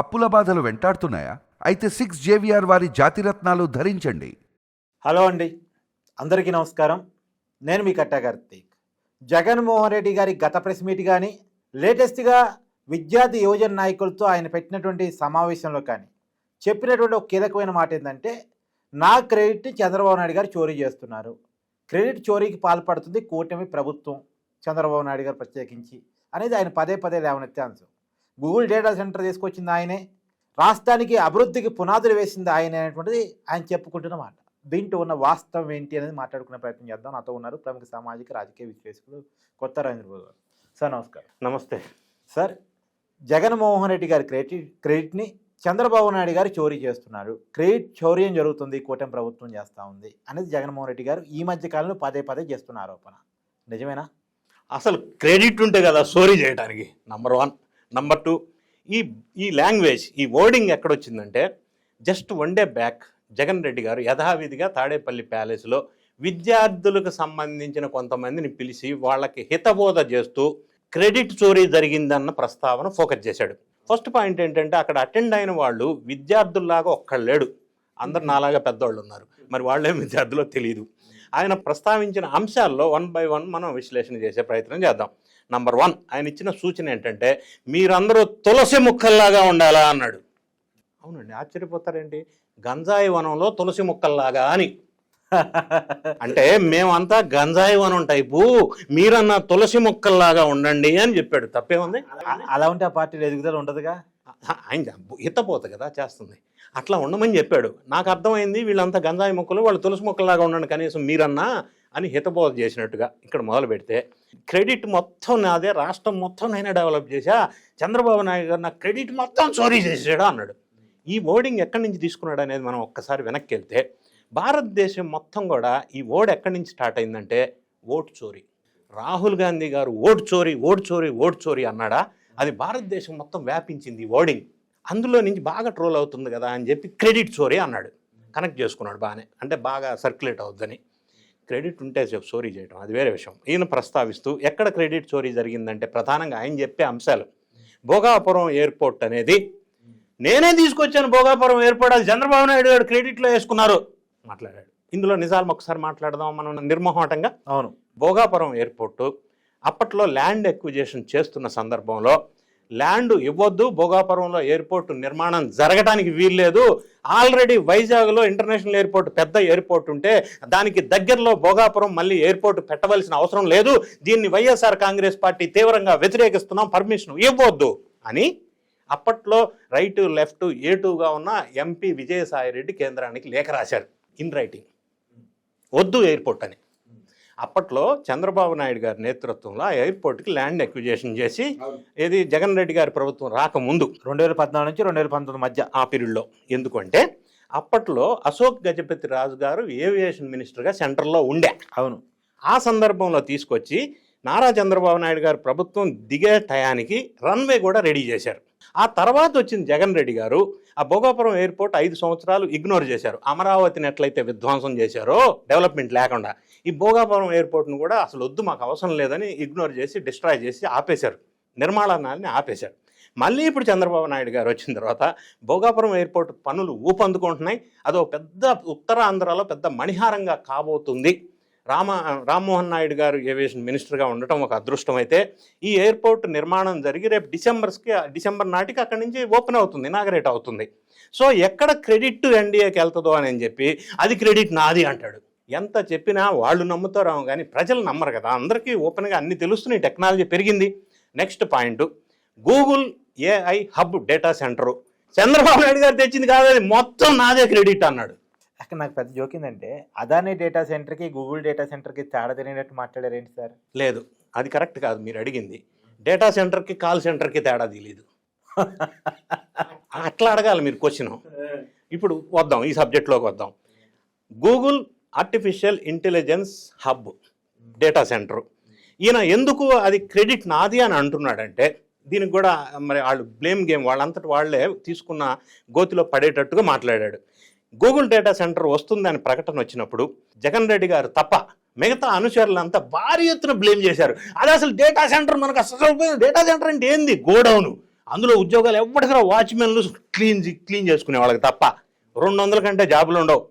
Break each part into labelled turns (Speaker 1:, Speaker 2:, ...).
Speaker 1: అప్పుల బాధలు వెంటాడుతున్నాయా? అయితే సిక్స్ జేవిఆర్ వారి జాతిరత్నాలు ధరించండి.
Speaker 2: హలో అండి. అందరికీ నమస్కారం. నేను మీ కట్టా కార్తీక్. జగన్మోహన్ రెడ్డి గారి గత ప్రెస్ మీట్ కానీ లేటెస్ట్గా విద్యార్థి యువజన నాయకులతో ఆయన పెట్టినటువంటి సమావేశంలో కానీ చెప్పినటువంటి ఒక కీలకమైన మాట ఏంటంటే నా క్రెడిట్ని చంద్రబాబు నాయుడు గారు చోరీ చేస్తున్నారు. క్రెడిట్ చోరీకి పాల్పడుతుంది కూటమి ప్రభుత్వం చంద్రబాబు నాయుడు గారు ప్రత్యేకించి అనేది ఆయన పదే పదే లేవనెత్తే అంశం. గూగుల్ డేటా సెంటర్ తీసుకొచ్చింది ఆయనే. రాష్ట్రానికి అభివృద్ధికి పునాదులు వేసింది ఆయన అనేటువంటిది ఆయన చెప్పుకుంటున్న మాట. దీంట్లో ఉన్న వాస్తవం ఏంటి అనేది మాట్లాడుకునే ప్రయత్నం చేద్దాం. నాతో ఉన్నారు ప్రముఖ సామాజిక రాజకీయ విశ్లేషకులు కొత్త రాజేంద్రబాబు గారు సార్ నమస్కారం.
Speaker 3: నమస్తే.
Speaker 2: సార్ జగన్మోహన్ రెడ్డి గారి క్రెడిట్ క్రెడిట్ని చంద్రబాబు నాయుడు గారు చోరీ చేస్తున్నారు. క్రెడిట్ చౌర్యం జరుగుతుంది కూటమి ప్రభుత్వం చేస్తూ ఉంది అనేది జగన్మోహన్ రెడ్డి గారు ఈ మధ్య కాలంలో పదే పదే చేస్తున్న ఆరోపణ. నిజమేనా?
Speaker 3: అసలు క్రెడిట్ ఉంటే కదా స్టోరీ చేయడానికి నంబర్ వన్. నంబర్ టూ ఈ ఈ లాంగ్వేజ్ ఈ wording ఎక్కడొచ్చిందంటే just one day back Jagan Reddy గారు యథావిధిగా తాడేపల్లి ప్యాలెస్లో విద్యార్థులకు సంబంధించిన కొంతమందిని పిలిచి వాళ్ళకి హితబోధ చేస్తూ క్రెడిట్ చోరీ జరిగిందన్న ప్రస్తావన ఫోకస్ చేశాడు. ఫస్ట్ పాయింట్ ఏంటంటే అక్కడ అటెండ్ అయిన వాళ్ళు విద్యార్థుల్లాగా ఒక్కళ్ళేడు. లేడు అందరు నాలాగా పెద్దవాళ్ళు ఉన్నారు మరి వాళ్ళేం విద్యార్థులో తెలియదు ఆయన ప్రస్తావించిన అంశాల్లో వన్ బై వన్ మనం విశ్లేషణ చేసే ప్రయత్నం చేద్దాం. నంబర్ వన్ ఆయన ఇచ్చిన సూచన ఏంటంటే మీరందరూ తులసి ముక్కల్లాగా ఉండాలా? అన్నాడు. అవునండి ఆశ్చర్యపోతారేంటి? గంజాయి వనంలో తులసి ముక్కల్లాగా అని. అంటే మేమంతా గంజాయి వనం టైపు మీరన్న తులసి ముక్కల్లాగా ఉండండి అని చెప్పాడు. తప్పేముంది?
Speaker 2: అలా ఉంటే ఆ పార్టీలో ఎదుగుదల ఉండదుగా?
Speaker 3: ఆయన హితపోత కదా చేస్తుంది. అట్లా ఉండమని చెప్పాడు. నాకు అర్థమైంది వీళ్ళంతా గంజాయి మొక్కలు వాళ్ళు తులసి మొక్కలాగా ఉండండి కనీసం మీరన్నా అని హితబోధ చేసినట్టుగా ఇక్కడ మొదలు పెడితే క్రెడిట్ మొత్తం నాదే రాష్ట్రం మొత్తం నేనే డెవలప్ చేశా చంద్రబాబు నాయుడు గారు నా క్రెడిట్ మొత్తం చోరీ చేసాడు అన్నాడు. ఈ ఓడింగ్ ఎక్కడి నుంచి తీసుకున్నాడు అనేది మనం ఒక్కసారి వెనక్కి వెళ్తే భారతదేశం మొత్తం కూడా ఈ ఓడ్ ఎక్కడి నుంచి స్టార్ట్ అయిందంటే ఓటు చోరీ. రాహుల్ గాంధీ గారు ఓటు చోరీ ఓటు చోరీ ఓటు చోరీ అన్నాడా? అది భారతదేశం మొత్తం వ్యాపించింది ఓడింగ్. అందులో నుంచి బాగా ట్రోల్ అవుతుంది కదా అని చెప్పి క్రెడిట్ చోరీ అన్నాడు. కనెక్ట్ చేసుకున్నాడు బాగానే. అంటే బాగా సర్క్యులేట్ అవుద్దని. క్రెడిట్ ఉంటే చోరీ చేయడం అది వేరే విషయం. ఈయన ప్రస్తావిస్తూ ఎక్కడ క్రెడిట్ చోరీ జరిగిందంటే ప్రధానంగా ఆయన చెప్పే అంశాలు. భోగాపురం ఎయిర్పోర్ట్ అనేది నేనే తీసుకొచ్చాను భోగాపురం ఎయిర్పోర్ట్ అది చంద్రబాబు నాయుడు గారు క్రెడిట్లో వేసుకున్నారు మాట్లాడాడు. ఇందులో నిజాలు ఒకసారి మాట్లాడదాం మనం నిర్మోహటంగా.
Speaker 2: అవును.
Speaker 3: భోగాపురం ఎయిర్పోర్టు అప్పట్లో ల్యాండ్ ఎక్విజేషన్ చేస్తున్న సందర్భంలో ల్యాండ్ ఇవ్వద్దు భోగాపురంలో ఎయిర్పోర్ట్ నిర్మాణం జరగడానికి వీల్లేదు. ఆల్రెడీ వైజాగ్లో ఇంటర్నేషనల్ ఎయిర్పోర్ట్ పెద్ద ఎయిర్పోర్ట్ ఉంటే దానికి దగ్గరలో భోగాపురం మళ్ళీ ఎయిర్పోర్ట్ పెట్టవలసిన అవసరం లేదు. దీన్ని వైఎస్ఆర్ కాంగ్రెస్ పార్టీ తీవ్రంగా వ్యతిరేకిస్తున్నాం పర్మిషన్ ఇవ్వద్దు అని అప్పట్లో రైట్ లెఫ్ట్ ఏ టూగా ఉన్న ఎంపీ విజయసాయి రెడ్డి కేంద్రానికి లేఖ రాశారు ఇన్ రైటింగ్. వద్దు ఎయిర్పోర్ట్ అని. అప్పట్లో చంద్రబాబు నాయుడు గారి నేతృత్వంలో ఆ ఎయిర్పోర్ట్కి ల్యాండ్ ఎక్విజేషన్ చేసి ఏది జగన్ రెడ్డి గారి ప్రభుత్వం రాకముందు
Speaker 2: రెండు వేల పద్నాలుగు నుంచి రెండు వేల పంతొమ్మిది మధ్య
Speaker 3: ఆ పీరియడ్లో. ఎందుకంటే అప్పట్లో అశోక్ గజపతి రాజు గారు ఏవియేషన్ మినిస్టర్గా సెంటర్లో ఉండే.
Speaker 2: అవును.
Speaker 3: ఆ సందర్భంలో తీసుకొచ్చి నారా చంద్రబాబు నాయుడు గారు ప్రభుత్వం దిగే టయానికి రన్వే కూడా రెడీ చేశారు. ఆ తర్వాత వచ్చిన జగన్ రెడ్డి గారు ఆ భోగాపురం ఎయిర్పోర్ట్ ఐదు సంవత్సరాలు ఇగ్నోర్ చేశారు. అమరావతిని ఎట్లయితే విధ్వంసం చేశారో డెవలప్మెంట్ లేకుండా ఈ భోగాపురం ఎయిర్పోర్ట్ను కూడా అసలు వద్దు మాకు అవసరం లేదని ఇగ్నోర్ చేసి డిస్ట్రాయ్ చేసి ఆపేశారు. నిర్మాణాన్ని ఆపేశారు. మళ్ళీ ఇప్పుడు చంద్రబాబు నాయుడు గారు వచ్చిన తర్వాత భోగాపురం ఎయిర్పోర్ట్ పనులు ఊపందుకుంటున్నాయి. అదో పెద్ద ఉత్తరాంధ్రలో పెద్ద మణిహారంగా కాబోతుంది. రామ రామ్మోహన్ నాయుడు గారు ఏవియేషన్ మినిస్టర్గా ఉండటం ఒక అదృష్టం అయితే ఈ ఎయిర్పోర్ట్ నిర్మాణం జరిగి రేపు డిసెంబర్స్కి డిసెంబర్ నాటికి అక్కడి నుంచి ఓపెన్ అవుతుంది ఇనాగరేట్ అవుతుంది. సో ఎక్కడ క్రెడిట్ ఎన్డీఏకి వెళ్తుందో అని చెప్పి అది క్రెడిట్ నాది అంటాడు. ఎంత చెప్పినా వాళ్ళు నమ్ముతారేమో కానీ ప్రజలు నమ్మరు కదా. అందరికీ ఓపెన్గా అన్ని తెలుస్తున్నాయి టెక్నాలజీ పెరిగింది. Next point Google AI hub data centre. Chandrababu Naidu గారు తెచ్చింది కాదు అది మొత్తం నాదే క్రెడిట్ అన్నాడు.
Speaker 2: అక్కడ నాకు పెద్ద జోక్ ఏంటంటే అదానీ డేటా సెంటర్కి గూగుల్ డేటా సెంటర్కి తేడా తెలియనట్టు మాట్లాడారు ఏంటి సార్?
Speaker 3: లేదు. అది కరెక్ట్ కాదు మీరు అడిగింది. డేటా సెంటర్కి కాల్ సెంటర్కి తేడా తెలియదు అట్లా అడగాలి మీరు క్వశ్చన్ ఇప్పుడు వద్దాం ఈ సబ్జెక్ట్లోకి వద్దాం. Google artificial intelligence hub data centre ఈయన ఎందుకు అది క్రెడిట్ నాది అని అంటున్నాడంటే దీనికి కూడా మరి వాళ్ళు బ్లేమ్ గేమ్ వాళ్ళంతటి వాళ్ళే తీసుకున్న గోతిలో పడేటట్టుగా మాట్లాడాడు. గూగుల్ డేటా సెంటర్ వస్తుందని ప్రకటన వచ్చినప్పుడు జగన్ రెడ్డి గారు తప్ప మిగతా అనుచరులంతా భారీ ఎత్తున బ్లేమ్ చేశారు. అది అసలు డేటా సెంటర్ మనకు అసలు డేటా సెంటర్ అంటే ఏంది? గోడౌను. అందులో ఉద్యోగాలు ఎవరికైనా వాచ్మెన్లు క్లీన్ క్లీన్ చేసుకునే వాళ్ళకి తప్ప రెండు వందల కంటే జాబులు ఉండవు.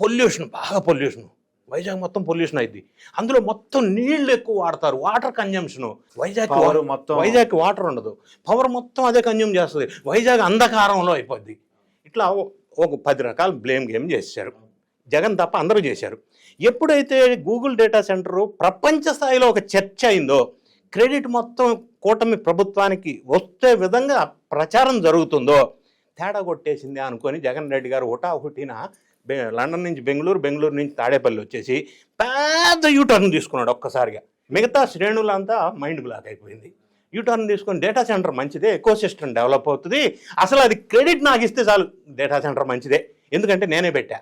Speaker 3: పొల్యూషన్ బాగా పొల్యూషన్. వైజాగ్ మొత్తం పొల్యూషన్ అయింది అందులో మొత్తం నీళ్ళు ఎక్కువ వాడతారు. Water consumption. వైజాగ్
Speaker 2: మొత్తం-
Speaker 3: వైజాగ్ వాటర్ ఉండదు. పవర్ మొత్తం అదే కన్జ్యూమ్ చేస్తుంది. వైజాగ్ అంధకారంలో అయిపోద్ది. ఇట్లా ఒక పది రకాల బ్లేమ్ గేమ్ చేశారు. జగన్ తప్ప అందరూ చేశారు. ఎప్పుడైతే గూగుల్ డేటా సెంటర్ ప్రపంచ స్థాయిలో ఒక చర్చ అయిందో క్రెడిట్ మొత్తం కూటమి ప్రభుత్వానికి వస్తే విధంగా ప్రచారం జరుగుతుందో తేడా కొట్టేసింది అనుకొని జగన్ రెడ్డి గారు హుటా ఒకటిన లండన్ నుంచి బెంగళూరు బెంగళూరు నుంచి తాడేపల్లి వచ్చేసి పెద్ద యూటర్న్ తీసుకున్నాడు ఒక్కసారిగా. మిగతా శ్రేణులంతా మైండ్ బ్లాక్ అయిపోయింది. యూటర్న్ తీసుకొని డేటా సెంటర్ మంచిదే ఎకో సిస్టమ్ డెవలప్ అవుతుంది. అసలు అది క్రెడిట్ నాకు ఇస్తే చాలు డేటా సెంటర్ మంచిదే. ఎందుకంటే నేనే పెట్టా.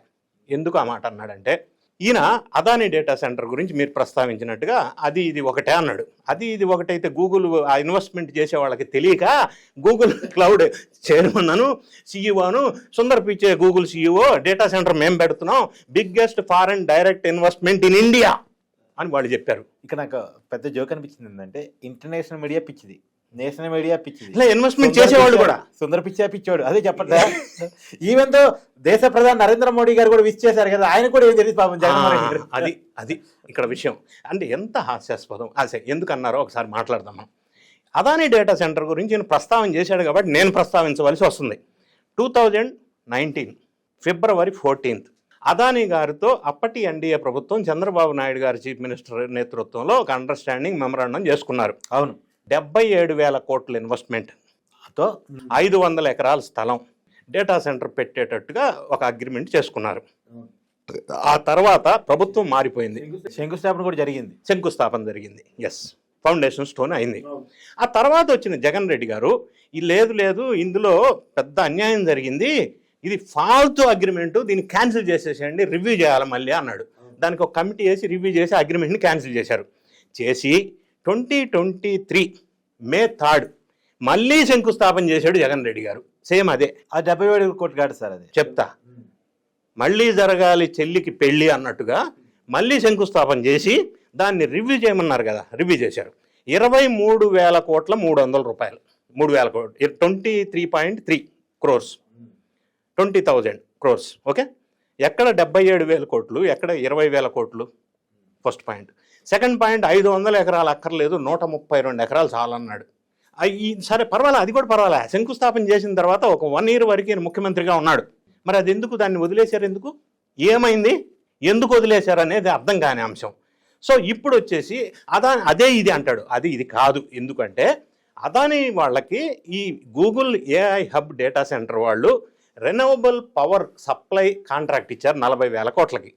Speaker 3: ఎందుకు ఆ మాట అన్నాడంటే ఈయన అదాని డేటా సెంటర్ గురించి మీరు ప్రస్తావించినట్టుగా అది ఇది ఒకటే అన్నాడు. అది ఇది ఒకటైతే గూగుల్ ఆ ఇన్వెస్ట్మెంట్ చేసే వాళ్ళకి తెలియక గూగుల్ క్లౌడ్ చైర్మన్ను సీఈఓను Sundar Pichai Google CEO data centre మేము పెడుతున్నాం. Biggest foreign direct investment in India అని వాళ్ళు చెప్పారు.
Speaker 2: ఇక్కడ నాకు పెద్ద జోక్ అనిపించింది ఏంటంటే ఇంటర్నేషనల్ మీడియా పిచ్చిది. నేషనల్ మీడియా పిచ్చిది.
Speaker 3: ఇలా ఇన్వెస్ట్మెంట్ చేసేవాళ్ళు కూడా.
Speaker 2: సుందర్ పిచ్చా పిచ్చోడు. అదే చెప్పట్లే ఈవెన్తో దేశ ప్రధాని నరేంద్ర మోడీ గారు కూడా విష్ చేశారు కదా ఆయన కూడా ఏం తెలియదు పాపం జగన్మోహన్
Speaker 3: అది అది ఇక్కడ విషయం. అంటే ఎంత హాస్యాస్పదం. ఎందుకు అన్నారో ఒకసారి మాట్లాడదాం మనం అదానీ డేటా సెంటర్ గురించి నేను ప్రస్తావన చేశాడు కాబట్టి నేను ప్రస్తావించవలసి వస్తుంది. Two thousand nineteen February fourteenth Adani గారితో అప్పటి ఎన్డీఏ ప్రభుత్వం చంద్రబాబు నాయుడు గారి చీఫ్ మినిస్టర్ నేతృత్వంలో ఒక అండర్స్టాండింగ్ మెమరాండం చేసుకున్నారు.
Speaker 2: అవును.
Speaker 3: డెబ్బై ఏడు వేల కోట్ల
Speaker 2: ఇన్వెస్ట్మెంట్తో
Speaker 3: ఐదు వందల ఎకరాల స్థలం. డేటా సెంటర్ పెట్టేటట్టుగా ఒక అగ్రిమెంట్ చేసుకున్నారు. ఆ తర్వాత ప్రభుత్వం మారిపోయింది.
Speaker 2: శంకుస్థాపన కూడా జరిగింది.
Speaker 3: శంకుస్థాపన జరిగింది. ఎస్ ఫౌండేషన్ స్టోన్ అయింది. ఆ తర్వాత వచ్చిన జగన్ రెడ్డి గారు ఈ లేదు లేదు ఇందులో పెద్ద అన్యాయం జరిగింది. ఇది ఫాల్తు అగ్రిమెంట్ దీన్ని క్యాన్సిల్ చేసేసేయండి రివ్యూ చేయాలి మళ్ళీ అన్నాడు. దానికి ఒక కమిటీ వేసి రివ్యూ చేసి అగ్రిమెంట్ని క్యాన్సిల్ చేశారు. చేసి twenty twenty three May third మళ్ళీ శంకుస్థాపన చేశాడు జగన్ రెడ్డి గారు. సేమ్ అదే.
Speaker 2: ఆ డెబ్బై ఏడు కోట్లు కాదు సార్ అది.
Speaker 3: చెప్తా. మళ్ళీ జరగాలి చెల్లికి పెళ్ళి అన్నట్టుగా మళ్ళీ శంకుస్థాపన చేసి దాన్ని రివ్యూ చేయమన్నారు కదా రివ్యూ చేశారు. ఇరవై మూడు వేల కోట్ల మూడు వందల రూపాయలు. మూడు వేల కోట్లు. Twenty three point three crores. Twenty thousand crores okay? ఎక్కడ డెబ్బై ఏడు వేల కోట్లు ఎక్కడ ఇరవై వేల కోట్లు? First point. సెకండ్ పాయింట్ ఐదు వందల ఎకరాలు అక్కర్లేదు నూట ముప్పై రెండు ఎకరాలు చాలన్నాడు. ఈ సరే పర్వాలే అది కూడా పర్వాలే. శంకుస్థాపన చేసిన తర్వాత ఒక వన్ ఇయర్ వరకు ఈయన ముఖ్యమంత్రిగా ఉన్నాడు. మరి అది ఎందుకు దాన్ని వదిలేశారు ఎందుకు? ఏమైంది? ఎందుకు వదిలేశారు అనేది అర్థం కాని అంశం. సో ఇప్పుడు వచ్చేసి అదా అదే ఇది అంటాడు. అది ఇది కాదు. ఎందుకంటే అదాని వాళ్ళకి ఈ Google AI hub data centre వాళ్ళు రెన్యూవబుల్ పవర్ సప్లై కాంట్రాక్ట్ ఇచ్చారు నలభై వేల కోట్లకి.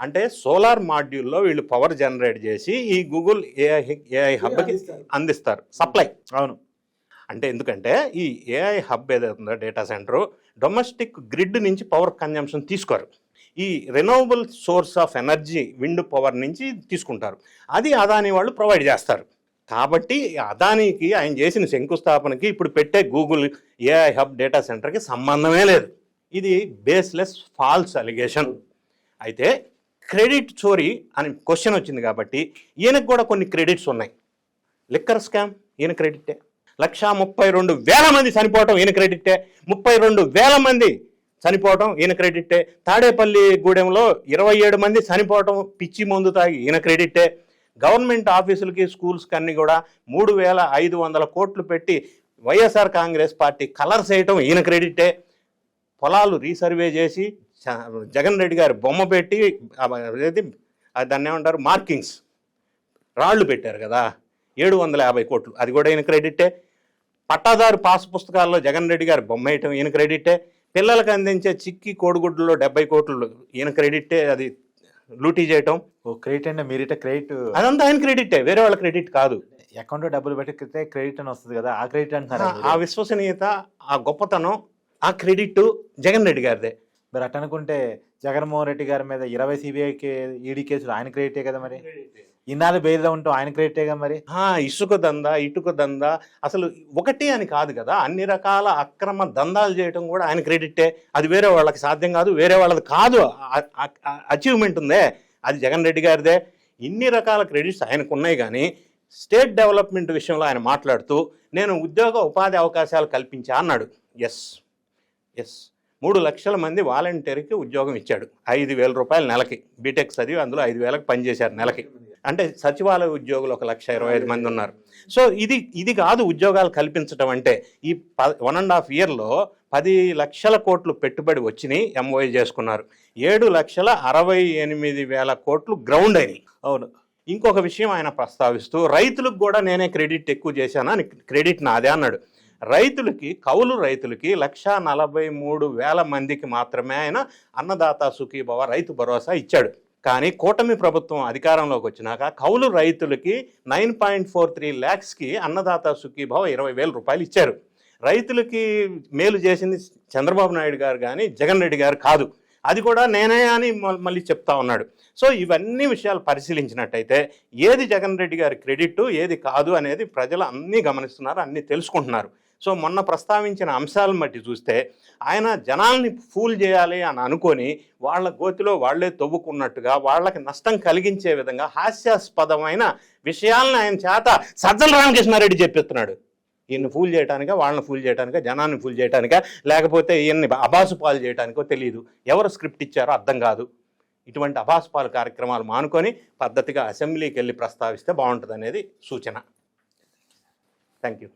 Speaker 3: అంటే సోలార్ మాడ్యూల్లో వీళ్ళు పవర్ జనరేట్ చేసి ఈ గూగుల్ ఏఐ ఏఐ హబ్కి అందిస్తారు. సప్లై.
Speaker 2: అవును.
Speaker 3: అంటే ఎందుకంటే ఈ ఏఐ హబ్ ఏదైతుందో డేటా సెంటర్ డొమెస్టిక్ గ్రిడ్ నుంచి పవర్ కన్జంప్షన్ తీసుకోరు. ఈ renewable source of energy wind power నుంచి తీసుకుంటారు. అది అదాని వాళ్ళు ప్రొవైడ్ చేస్తారు. కాబట్టి అదానికి ఆయన చేసిన శంకుస్థాపనకి ఇప్పుడు పెట్టే గూగుల్ ఏఐ హబ్ డేటా సెంటర్కి సంబంధమే లేదు. ఇది బేస్లెస్ ఫాల్స్ అలిగేషన్. అయితే క్రెడిట్ చోరీ అని క్వశ్చన్ వచ్చింది కాబట్టి ఈయనకు కూడా కొన్ని క్రెడిట్స్ ఉన్నాయి. లిక్కర్ స్కామ్ ఈయన క్రెడిటే. లక్షా ముప్పై రెండు వేల మంది చనిపోవటం ఈయన క్రెడిటే. ముప్పై రెండు వేల మంది చనిపోవటం ఈయన క్రెడిటే. తాడేపల్లి గూడెంలో ఇరవై ఏడు మంది చనిపోవటం పిచ్చి మందు తాగి ఈయన క్రెడిటే. గవర్నమెంట్ ఆఫీసులకి స్కూల్స్కి అన్ని కూడా మూడు వేల ఐదు వందల కోట్లు పెట్టి వైఎస్ఆర్ కాంగ్రెస్ పార్టీ కలర్స్ వేయటం ఈయన క్రెడిటే. పొలాలు రీసర్వే చేసి జగన్ రెడ్డి గారి బొమ్మ పెట్టి ఆ, దాన్ని ఏమంటారు మార్కింగ్స్ రాళ్ళు పెట్టారు కదా ఏడు వందల యాభై కోట్లు. అది కూడా ఈయన క్రెడిటే. పట్టాదారు పాస్ పుస్తకాల్లో జగన్ రెడ్డి గారి బొమ్మ వేయటం ఈయన క్రెడిటే. పిల్లలకు అందించే చిక్కి కోడిగుడ్లలో డెబ్బై కోట్లు ఈయన క్రెడిటే అది లూటీ చేయటం.
Speaker 2: ఓ క్రెడిట్ అంటే మీరిట క్రెడిట్
Speaker 3: అదంతా ఆయన క్రెడిటే వేరే వాళ్ళ క్రెడిట్ కాదు.
Speaker 2: అకౌంట్ డబ్బులు పెట్టితే క్రెడిట్ అని వస్తుంది కదా ఆ క్రెడిట్ అంటున్నారు
Speaker 3: ఆ- ఆ విశ్వసనీయత ఆ గొప్పతనం ఆ క్రెడిట్ జగన్ రెడ్డి గారిదే.
Speaker 2: మరి అట్ట అనుకుంటే జగన్మోహన్ రెడ్డి గారి మీద ఇరవై సిబిఐ ఈడీ కేసులు ఆయన క్రెడిటే కదా మరి? ఇన్నాళ్ళు బెయిల్లో ఉంటూ ఆయన క్రెడిటే కదా మరి?
Speaker 3: ఆ, ఇసుక దందా ఇటుక దందా అసలు ఒకటి అని కాదు కదా అన్ని రకాల అక్రమ దందాలు చేయడం కూడా ఆయన క్రెడిటే. అది వేరే వాళ్ళకి సాధ్యం కాదు వేరే వాళ్ళది కాదు అచీవ్మెంట్ ఉందే. అది జగన్ రెడ్డి గారిదే. ఇన్ని రకాల క్రెడిట్స్ ఆయనకు ఉన్నాయి కానీ స్టేట్ డెవలప్మెంట్ విషయంలో ఆయన మాట్లాడుతూ నేను ఉద్యోగ ఉపాధి అవకాశాలు కల్పించా అన్నాడు. ఎస్ ఎస్ మూడు లక్షల మంది వాలంటీర్కి ఉద్యోగం ఇచ్చాడు. ఐదు వేల రూపాయలు నెలకి. బీటెక్ చదివి అందులో ఐదు వేలకు పనిచేశారు నెలకి. అంటే సచివాలయ ఉద్యోగులు ఒక లక్ష ఇరవై ఐదు మంది ఉన్నారు. సో ఇది ఇది కాదు ఉద్యోగాలు కల్పించడం అంటే ఈ ప వన్ అండ్ హాఫ్ ఇయర్లో పది లక్షల కోట్లు పెట్టుబడి వచ్చినాయి ఎంఓఏ చేసుకున్నారు. ఏడు లక్షల అరవై ఎనిమిది వేల కోట్లు గ్రౌండ్ అయినాయి.
Speaker 2: అవును.
Speaker 3: ఇంకొక విషయం ఆయన ప్రస్తావిస్తూ రైతులకు కూడా నేనే క్రెడిట్ ఎక్కువ చేశాను? క్రెడిట్ నాదే అన్నాడు. రైతులకి కౌలు రైతులకి లక్ష నలభై మూడు వేల మందికి మాత్రమే ఆయన అన్నదాత సుఖీభవ రైతు భరోసా ఇచ్చాడు. కానీ కూటమి ప్రభుత్వం అధికారంలోకి వచ్చినాక కౌలు రైతులకి నైన్ పాయింట్ ఫోర్ త్రీ ల్యాక్స్కి అన్నదాత సుఖీభవ ఇరవై వేల రూపాయలు ఇచ్చారు. రైతులకి మేలు చేసింది చంద్రబాబు నాయుడు గారు కానీ జగన్ రెడ్డి గారు కాదు. అది కూడా నేనే అని మళ్ళీ చెప్తా ఉన్నాడు. సో ఇవన్నీ విషయాలు పరిశీలించినట్టయితే ఏది జగన్ రెడ్డి గారి క్రెడిట్ ఏది కాదు అనేది ప్రజలు అన్నీ గమనిస్తున్నారు అన్నీ తెలుసుకుంటున్నారు. సో మొన్న ప్రస్తావించిన అంశాలను బట్టి చూస్తే ఆయన జనాల్ని ఫూల్ చేయాలి అని అనుకొని వాళ్ళ గోతిలో వాళ్ళే తవ్వుకున్నట్టుగా వాళ్ళకి నష్టం కలిగించే విధంగా హాస్యాస్పదమైన విషయాలను ఆయన చేత సజ్జల రామకృష్ణారెడ్డి చెప్పిస్తున్నాడు. ఈయన్ని ఫూల్ చేయడానిక వాళ్ళని ఫూల్ చేయడానిక జనాన్ని ఫూల్ చేయడానిక లేకపోతే ఈయన్ని అబాసు పాలు చేయడానికో తెలియదు ఎవరు స్క్రిప్ట్ ఇచ్చారో అర్థం కాదు. ఇటువంటి అబాసు పాలు కార్యక్రమాలు మానుకొని పద్ధతిగా అసెంబ్లీకి వెళ్ళి ప్రస్తావిస్తే బాగుంటుంది అనేది సూచన. Thank you